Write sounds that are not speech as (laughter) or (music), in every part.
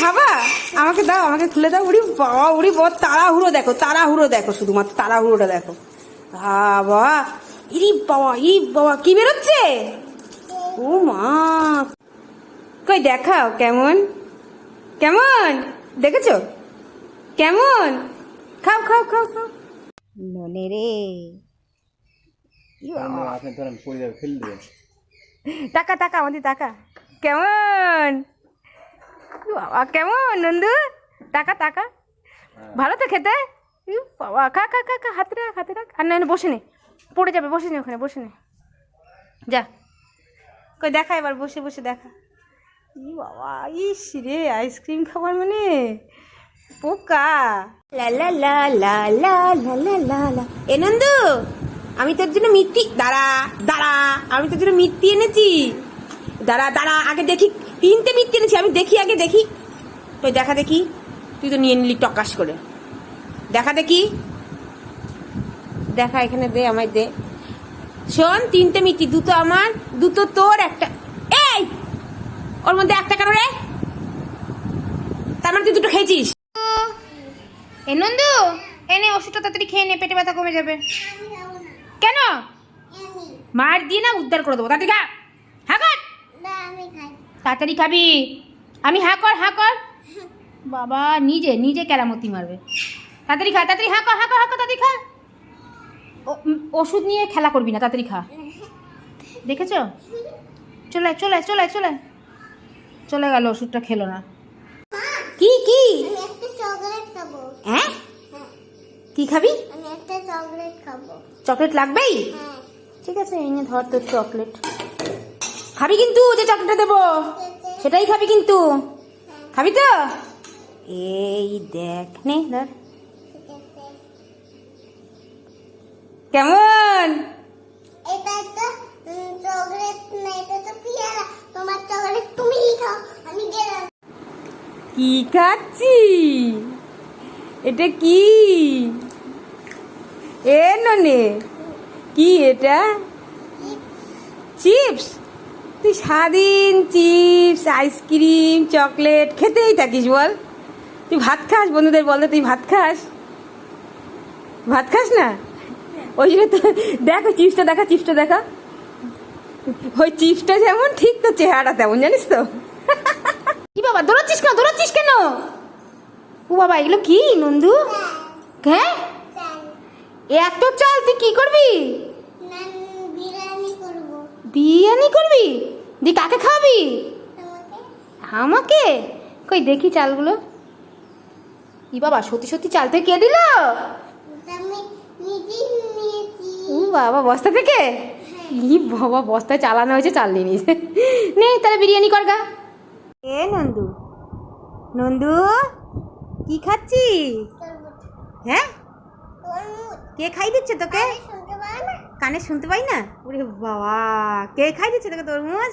খাবা? আমাকে দাও আমাকে খুলে দাও। উড়ি বাবা উড়ি বাবা তাড়াহুড়ো দেখো তাড়াহুড়ো দেখো শুধুমাত্র তাড়াহুড়োটা দেখো। বাবা ইরি বাবা ই বাবা কি বেরোচ্ছে? ও মা। কই দেখাও কেমন? কেমন? দেখেছ? কেমন? খাও খাও খাও খাও। ননে রে। টাকা টাকা আমাদের টাকা। কেমন? বাবা কেমন নন্দু? টাকা টাকা ভালো তো খেতে? বাবা খা খা খা খা হাতে রাখ হাতে রাখ। আর না না, বসে নে। পড়ে যাবে বসে নে ওখানে বসে নে। যা। কই দেখা এবার বসে বসে দেখা। ই বাবা ইস রে আইসক্রিম খাবার মানে? পোকা। লা লা লা লা লা লা লা লা লা। এ নন্দু আমি তোর জন্য মিষ্টি দাঁড়া দাঁড়া আমি তোর জন্য মিষ্টি এনেছি। দাঁড়া দাঁড়া আগে দেখি তিনটে মিষ্টি এনেছি আমি দেখি আগে দেখি। তুই দেখা দেখি। তুই তো নিয়ে নিলি টকাশ করে। দেখা দেখি। দেখা এখানে দে আমায় দে। শোন তিনটে মিষ্টি দুটো আমার দুটো তোর একটা। এই! ওর মধ্যে একটা কেন রে? তার মানে তুই দুটো খেয়েছিস? এ নন্দু এনে ওষুধটা তাড়াতাড়ি খেয়ে নে পেটে ব্যথা কমে যাবে। কেন? মার দিয়ে না উদ্ধার করে দেবো। তাড়াতাড়ি খা। হ্যাঁ তাড়াতাড়ি খাবি। আমি হ্যাঁ কর হ্যাঁ কর। বাবা নিজে নিজে কেরামতি মারবে। তাড়াতাড়ি খা তাড়াতাড়ি হ্যাঁ কর হ্যাঁ কর হ্যাঁ কর তাড়াতাড়ি খা। ও- ওষুধ নিয়ে খেলা করবি না তাড়াতাড়ি খা। দেখেছ? চলে আয়, চলে আয়, চলে আয়, চলে। আয়। চলে গেল ওষুধটা খেলো না। কি কি? খাব। হ্যাঁ? কি খাবি? চকলেট খাব। চকলেট লাগবেই? হ্যাঁ। ঠিক আছে এনে ধর তোর চকলেট। খাবি কিন্তু যে চকলেটটা দেবো। সেটাই খাবি কিন্তু। খাবি তো? এই দেখ নে ধর। কেমন? এটা তো চকলেট না এটা তো পিয়ারা। তোমার চকলেট তুমি খাও আমি গেলাম। কি খাচ্ছি? এটা কি? এ ননে। কি এটা? চিপস তুই সারাদিন চিপস, আইসক্রিম, চকলেট খেতেই থাকিস বল। তুই ভাত খাস? বন্ধুদের বল তো তুই ভাত খাস? ভাত খাস না? ওই জন্য তো দেখো চিপসটা দেখা চিপসটা দেখা। ওই চিপসটা যেমন, ঠিক তো চেহারাটা তেমন, জানিস তো। কি বাবা, দৌড়াচ্ছিস কেন? দৌড়াচ্ছিস কেন? ও বাবা, এগুলো কি, নন্দু? হ্যাঁ? এত চাল, তুই কি করব? বিরিয়ানি করবি? দি কাকে খাওয়াবি? তোমাকে আমাকে? কই দেখি চালগুলো। ই বাবা সত্যি সত্যি চাল থেকে কে দিল? আমি ও বাবা বস্তা থেকে? ই বাবা বস্তায় চালানো হয়েছে চাল নিয়ে নিয়েছে। নে তাহলে বিরিয়ানি কর গা। এ নন্দু নন্দু কি খাচ্ছি হ্যাঁ? কে খাই দিচ্ছে তোকে? কানে শুনতে পাই না? ওরে বাবা কে খাই দিচ্ছে তোকে তরমুজ?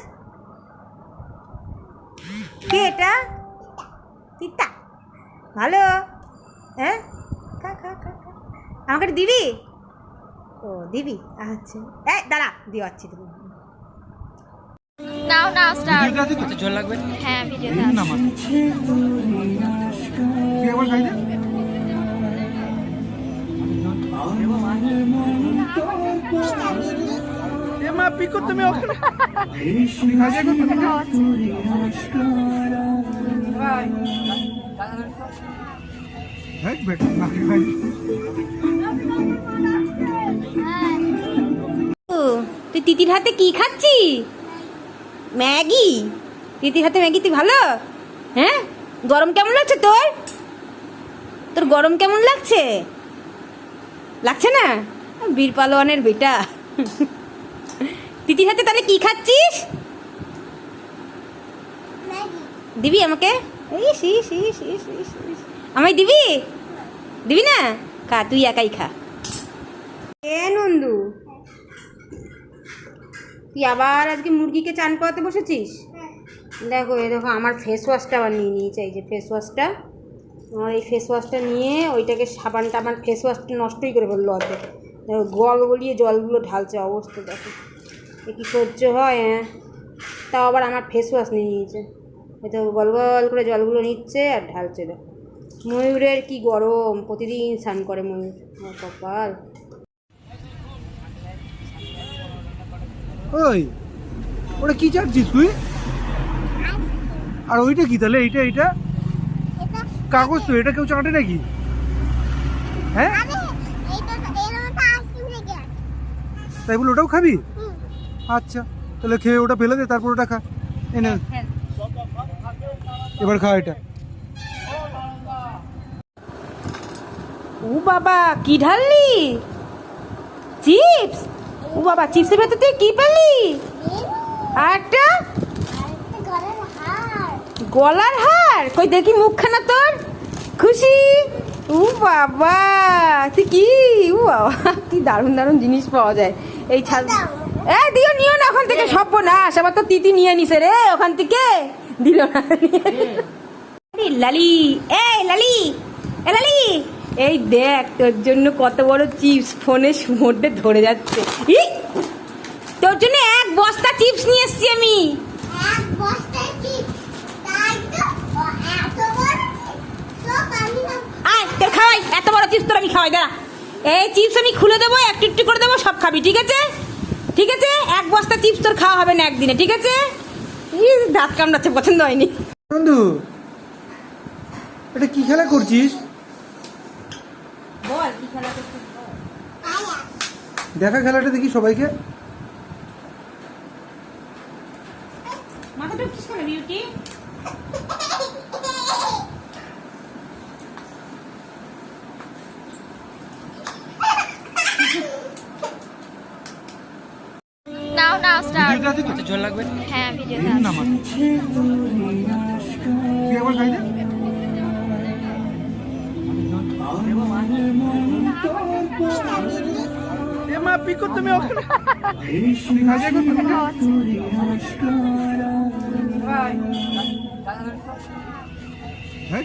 কে এটা? তিতা। ভালো। হ্যাঁ? খা খা খা খা। আমাকে একটু দিবি? ও দিবি। আচ্ছা। এই দাঁড়া দিওয়াচ্ছি তুমি নাও নাও স্টার্ট আচ্ছা ঝোল লাগবে? হ্যাঁ ভিডিওতে আছে। এ মা পিকো তুমি ওখানে? ও, তুই তিতির হাতে কি খাচ্ছি ম্যাগি? তিতির হাতে ম্যাগি তুই ভালো? হ্যাঁ? গরম কেমন লাগছে তোর? তোর গরম কেমন লাগছে? লাগছে না? বীর পালোয়ানের বেটা। তিতির হাতে তাহলে কি খাচ্ছিস? দিবি আমাকে। আমায় দিবি? দিবি না? খা তুই একাই খা। এ নন্দু তুই আবার আজকে মুরগিকে চান করাতে বসেছিস? দেখো এ দেখো আমার ফেস ওয়াশটা আবার নিয়ে নিয়েছে এই যে ফেস ওয়াশটা আমার এই ফেস ওয়াশটা নিয়ে ওইটাকে সাবানটা আমার ফেস ওয়াশটা নষ্টই করে ফেলল অত গল গলিয়ে জলগুলো ঢালছে অবস্থা দেখো। এ কী সহ্য হয় হ্যাঁ? তাও আবার আমার ফেস ওয়াশ নিয়ে নিয়েছে। এই তো গল গল করে জলগুলো নিচ্ছে আর ঢালছে দেখো। ময়ূরের কি গরম প্রতিদিন স্নান করে ময়ূর। আমার কপাল। ওই ওটা কি চাটছিস তুই? আর ওইটা কি তাহলে এইটা এইটা? কাগজ তো এটা কেউ চাটে নাকি? হ্যাঁ আরে এইটা এর মধ্যে আইসক্রিম লেগে আছে তাই বলে ওটাও খাবি? আচ্ছা তাহলে খেয়ে ওটা ফেলে দে তারপর ওটা খা। এনে এবার খা এটা। ও বাবা কি ঢাললি? চিপস? ও বাবা চিপসের ভেতর তুই কি পেলি? আর একটা? গলার হার। কই দেখি মুখখানা তোর। খুশি? ও বাবা তুই কি? ও বাবা কি দারুণ দারুণ জিনিস পাওয়া যায়। এই ছাদ এ দিও নিও না ওখান থেকে সব না আবার তো তিতি নিয়ে নিছে রে ওখান থেকে। দিল না লালি এই লালি এ লালি। এই দেখ তোর জন্য কত বড় চিপস ফোনে মধ্যে ধরে যাচ্ছে। ই! তোর জন্য এক বস্তা চিপস নিয়ে এসছি আমি। এক বস্তা চিপস তাই তো ও এত বড় সব আমি না আয় তোর খাওয়াই এত বড় চিপস তোর আমি খাওয়াই দাঁড়া। এই চিপস আমি খুলে দেবো একটু একটু করে দেবো সব খাবি ঠিক আছে? ঠিক আছে? এক বস্তা চিপস তোর খাওয়া হবে না একদিনে ঠিক আছে? দাঁত কামড়াচ্ছে পছন্দ হয়নি। বন্ধু এটা কি খেলা করছিস? বল কি খেলা করছিস? দেখা খেলাটা দেখি সবাইকে। মাথাটা কেন বিউটি নাও নাও স্টার্ট ভিডিওতে আছে তো ঝোল লাগবে? হ্যাঁ এ মা পিকো তুমি ওখানে।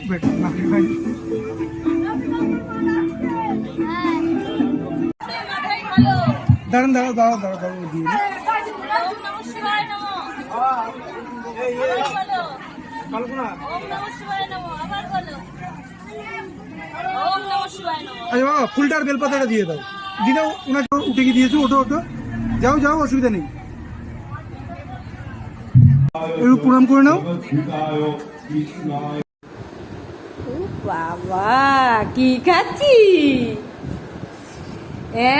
বেটা, না, খাই। দাঁড়ান দাঁড়াও দাঁড়াও দাঁড়াও দাঁড়াও দিয়ে আচ্ছা বাবা ফুলটা বেলপাতাটা দিয়ে দাও। দিয়ে দাও ওনাকে উঠে গিয়ে দিয়েছ ওঠো ওঠো। যাও যাও অসুবিধা নেই। একটু প্রণাম করে নাও। বাবা কি খাচ্ছি এ?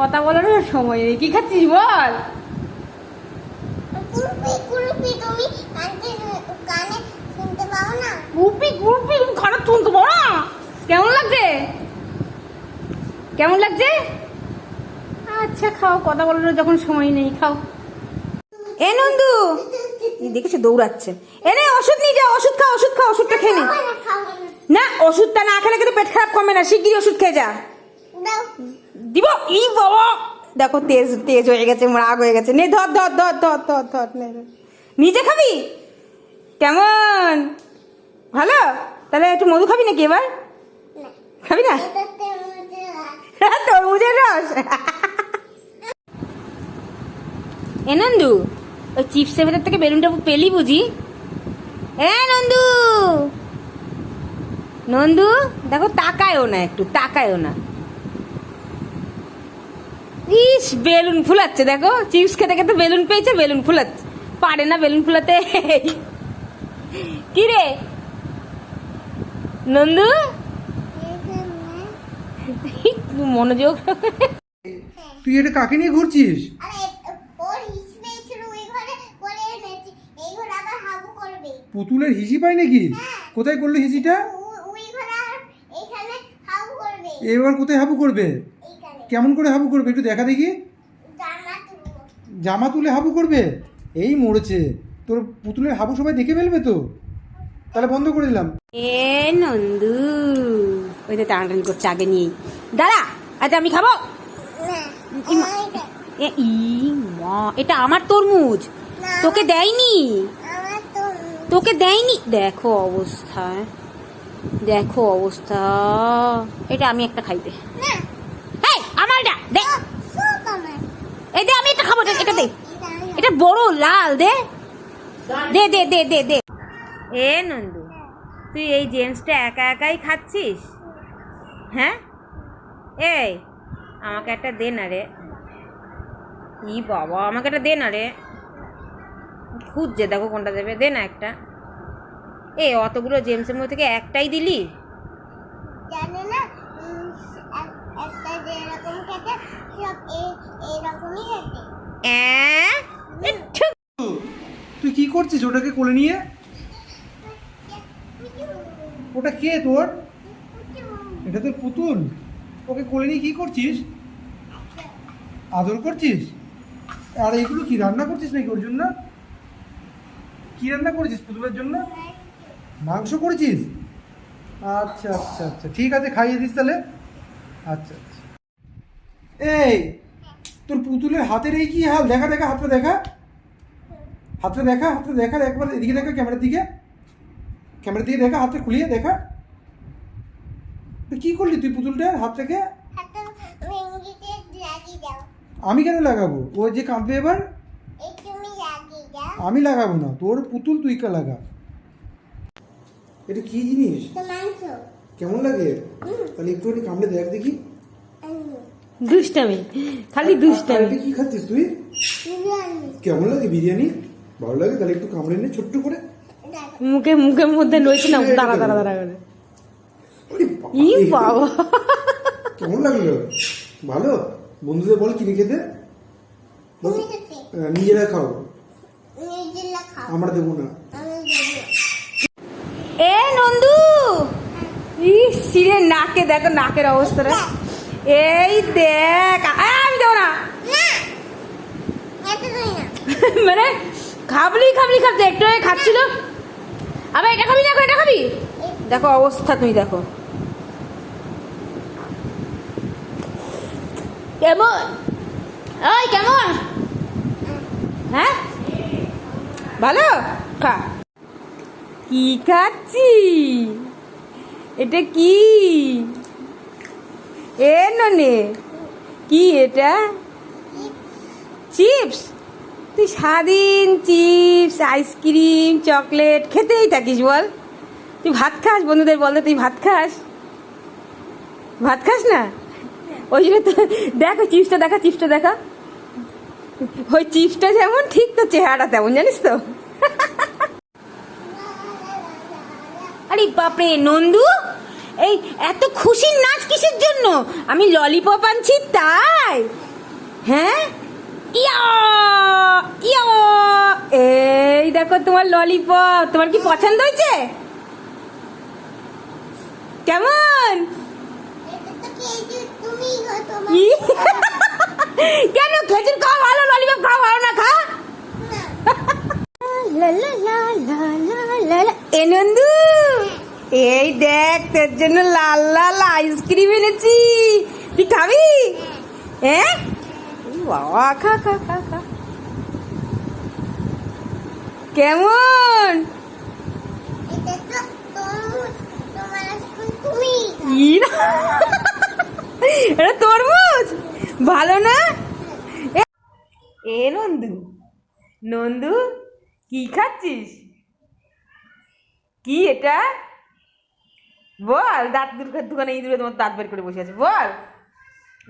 কথা বলার সময় নেই। কি খাচ্ছিস বল? কুলপি কুলপি তুমি কানে কানে শুনতে পাও না? গুপি গুপি খারাপ শুনতে পারো কেমন লাগছে? কেমন লাগছে? আচ্ছা খাও কথা বলার যখন সময় নেই খাও। এ নন্দু দেখেছ দৌড়াচ্ছে। এ নে ওষুধ নিয়ে যাও ওষুধ খা ওষুধ খা ওষুধটা খেয়ে নে। ওষুধটা না খেলে কিন্তু পেট খারাপ কমে না শিগগিরই ওষুধ খেয়ে যা। দিব, ই বাবা। দেখো, তেজ তেজ হয়ে গেছে, রাগ হয়ে গেছে। নে, ধর ধর ধর ধর ধর ধর, নে। নিজে খাবি? কেমন? ভালো? তাহলে একটু মধু খাবি নাকি এবার? খাবি না? (laughs) তরমুজের রস। (laughs) এ, নন্দু, ওই চিপসের ভেতর থেকে বেলুনটা পেলি বুঝি? এ, নন্দু! নন্দু, দেখো, তাকায়ও না একটু, তাকায়ও না। ইস বেলুন ফুলাচ্ছে দেখো। চিপস খেতে খেতে বেলুন পেয়েছে বেলুন ফুলাচ্ছে। পারে না বেলুন ফুলাতে। কি রে? নন্দু? মনোযোগ। তুই এটা কাকে নিয়ে ঘুরছিস? আরে ওর হিসবে ছিল ওই ঘরে করে এনেছি। এই ঘরে আবার হাবু করবে। পুতুলের হিসি পাই নাকি কোথায় করল হিসিটা ও- ওই ঘরে আর এইখানে হাবু করবে। এবার কোথায় হাবু করবে? কেমন করে হাবু করবে? একটু দেখা দেখি। জামা তুলে হাবু করবে? এই মরেছে। তোর পুতুলের হাবু সবাই দেখে ফেলবে তো? তাহলে বন্ধ করে দিলাম। এ নন্দু ওই তো টানাটানি করছে আগে নিয়েই। দাদা আচ্ছা আমি খাব? ই মা এটা আমার তরমুজ। তোকে দেয়নি? তোকে দেয়নি? দেখো অবস্থা। দেখো অবস্থা। এটা আমি একটা খাইতে না এই আমার এটা দে সব আমার এই দে আমি এটা খাব এটা- এটা দে এটা আমি- এটা বড় লাল দে। দে দে দে দে দে। এ নন্দু তুই এই জেমসটা একা একাই খাচ্ছিস? হ্যাঁ? এই আমাকে একটা দে না রে। ই বাবা আমাকে একটা দে না রে। খুঁজছে দেখো কোনটা দেবে। দে না একটা। এ অতগুলো জেমসের মধ্যে থেকে একটাই দিলি জানো না উম, এক- একটা যেরকম খেতে সব এই এইরকমই খেতে অ্যাঁ? এ, ঠুক। তুই কি করছিস? ওটাকে কোলে নিয়ে? ওটা কে তোর? এটা তোর পুতুল। ওকে কোলে নিয়ে কি করছিস? আদর করছিস? আর এগুলো কি, রান্না করছিস নাকি ওর জন্য? কি রান্না করেছিস পুতুলের জন্য? মাংস করেছিস? আচ্ছা আচ্ছা আচ্ছা। ঠিক আছে, খাইয়ে দিস তাহলে। আচ্ছা আচ্ছা। এই, তোর পুতুলের হাতের এই কি হাল? দেখা দেখা, হাতটা দেখা। হাতটা দেখা হাতটা দেখা একবার এদিকে দেখা ক্যামেরার দিকে। ক্যামেরার দিকে দেখা হাতটা খুলিয়ে দেখা। তো কি করলি তুই পুতুলটা হাত থেকে? আমি কেন লাগাবো? ও যে কাঁদবে এবার? আমি লাগাবো না তোর পুতুল তুই কা লাগা। এটা কি জিনিস? কেমন লাগে? তাহলে একটু কামড়ে দেখ দেখি। দুষ্টামি খালি দুষ্টামি। কি খাচ্ছিস তুই? কেমন লাগে বিরিয়ানি? ভালো লাগে? তাহলে একটু কামড়ে নে ছোট্ট করে। মুখে মুখের মধ্যে নইছে না দাঁড়া দাঁড়া দাঁড়া করে। ই বাবা। কেমন লাগল? ভালো? বন্ধুদের বল কিনে খেতে? নিজেরা খাও। আমরা দেবো না। এ নন্দু! ই সিরে নাকে দেখো নাকের অবস্থাটা এই দেখ। আমি দেবো না। মানে খাবলি খাবলি খাবতে একটু আগে খাচ্ছিল। আবার এটা খাবি দেখো এটা খাবি। দেখো অবস্থা তুমি দেখো। কেমন? ওই কেমন? হ্যাঁ? ভালো? খা। কি খাচ্ছি এটা কি? এ ননে। কি এটা? চিপস তুই সারাদিন চিপস, আইসক্রিম, চকলেট খেতেই থাকিস বল। তুই ভাত খাস, বন্ধুদের বল তুই ভাত খাস? ভাত খাস না? ওই জন্য তো দেখো চিপসটা দেখা চিপসটা দেখা। ওই চিপসটা যেমন, ঠিক তো চেহারাটা তেমন, জানিস তো? আরে বাপরে, নন্দু, এই এত খুশির নাচ কিসের জন্য? আমি ললিপপ আনছি তাই। হ্যাঁ? ইয়া ইয়া। এই দেখো তোমার ললিপপ তোমার কি পছন্দ হয়েছে? কেমন! (laughs) কেন খেজুর খাওয়া ভালো ললিপপ খাওয়া ভালো না, খা। (laughs) এ নন্দু, এই দেখ, তোর জন্য লাল লাল আইসক্রিম এনেছি। তুই খাবি? হ্যাঁ? বাবা খা খা খা খা। কেমন? এটা তরমুজ ভালো না? এ- নন্দু নন্দু কি খাচ্ছিস? কি এটা? বল দাঁত দুর্গের দোকানে ইঁদুরে তোমার দাঁত বের করে বসে আছে বল।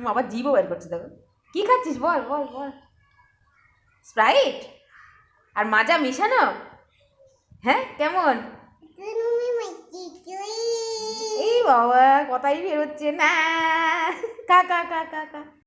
আবার জিভও বের করছে দেখো। কি খাচ্ছিস? বল বল বল। স্প্রাইট আর মাজা মিশানো? হ্যাঁ কেমন? এই বাবা, কথাই বেরোচ্ছে না। কাকা কাকা কা কা কা।